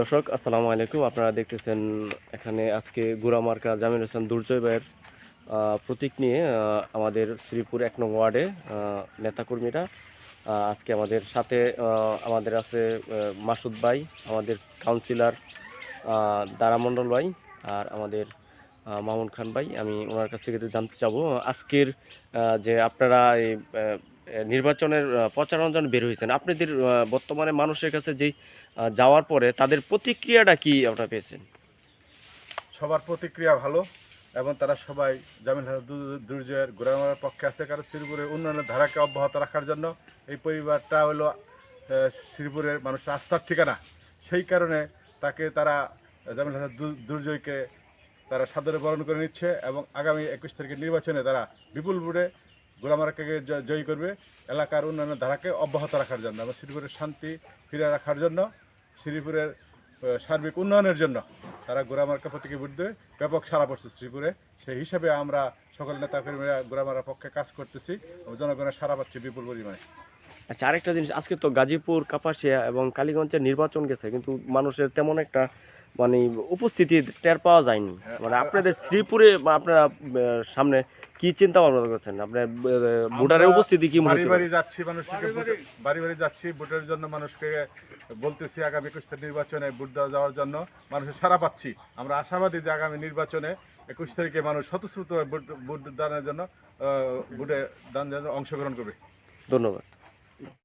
দর্শক, আসসালামু আলাইকুম। আপনারা দেখতেছেন এখানে আজকে গুড়ামার্কা জামিন হোসেন দুর্জয় ভাইয়ের প্রতীক নিয়ে আমাদের শ্রীপুর এক নং ওয়ার্ডে নেতাকর্মীরা আজকে আমাদের সাথে আমাদের আছে মাসুদ ভাই, আমাদের কাউন্সিলর দারামণ্ডল ভাই আর আমাদের মামুন খান ভাই। আমি ওনার কাছ থেকে জানতে চাবো আজকের যে আপনারা এই নির্বাচনের জন্য বের হয়েছেন। আপনাদের বর্তমানে মানুষের কাছে যেই যাওয়ার পরে তাদের প্রতিক্রিয়াটা কি আপনারা পেয়েছেন? সবার প্রতিক্রিয়া ভালো এবং তারা সবাই দু- দুর্জয়ের ঘোরামারার পক্ষে আছে। কারণ শ্রীপুরের উন্নয়নের ধারাকে অব্যাহত রাখার জন্য এই পরিবারটা হলো শ্রীপুরের মানুষের আস্থার ঠিকানা। সেই কারণে তাকে তারা জামিল হাসান দুর্জয়কে তারা সাদরে বরণ করে নিচ্ছে এবং আগামী একুশ তারিখের নির্বাচনে তারা বিপুল ভোটে গোলামারাকে জয়ী করবে। এলাকার উন্নয়নের ধারাকে অব্যাহত রাখার জন্য এবং শ্রীপুরের শান্তি ফিরে রাখার জন্য, শ্রীপুরের সার্বিক উন্নয়নের জন্য তারা গোড়ামার্কা প্রতীকে ভোট দেবে। ব্যাপক সারা পড়ছে শ্রীপুরে। সেই হিসাবে আমরা সকল নেতাকর্মীরা গোড়ামারার পক্ষে কাজ করতেছি জনগণের সারা পাচ্ছে বিপুল পরিমাণে। আচ্ছা আরেকটা জিনিস আজকে তো গাজীপুর কাপাসিয়া এবং কালীগঞ্জের নির্বাচন গেছে কিন্তু মানুষের তেমন একটা মানে উপস্থিতি টের পাওয়া যায়নি। মানে আপনাদের শ্রীপুরে বা আপনারা সামনে কি চিন্তা ভাবনা করছেন? আপনার ভোটারের উপস্থিতি কি মনে বাড়ি বাড়ি যাচ্ছি মানুষকে বাড়ি বাড়ি যাচ্ছি ভোটের জন্য মানুষকে বলতেছি আগামী একুশ তারিখ নির্বাচনে ভোট দেওয়া যাওয়ার জন্য মানুষের সারা পাচ্ছি। আমরা আশাবাদী যে আগামী নির্বাচনে একুশ তারিখে মানুষ স্বতঃস্ফূর্তভাবে ভোট ভোট দানের জন্য ভোটে দান অংশগ্রহণ করবে। ধন্যবাদ।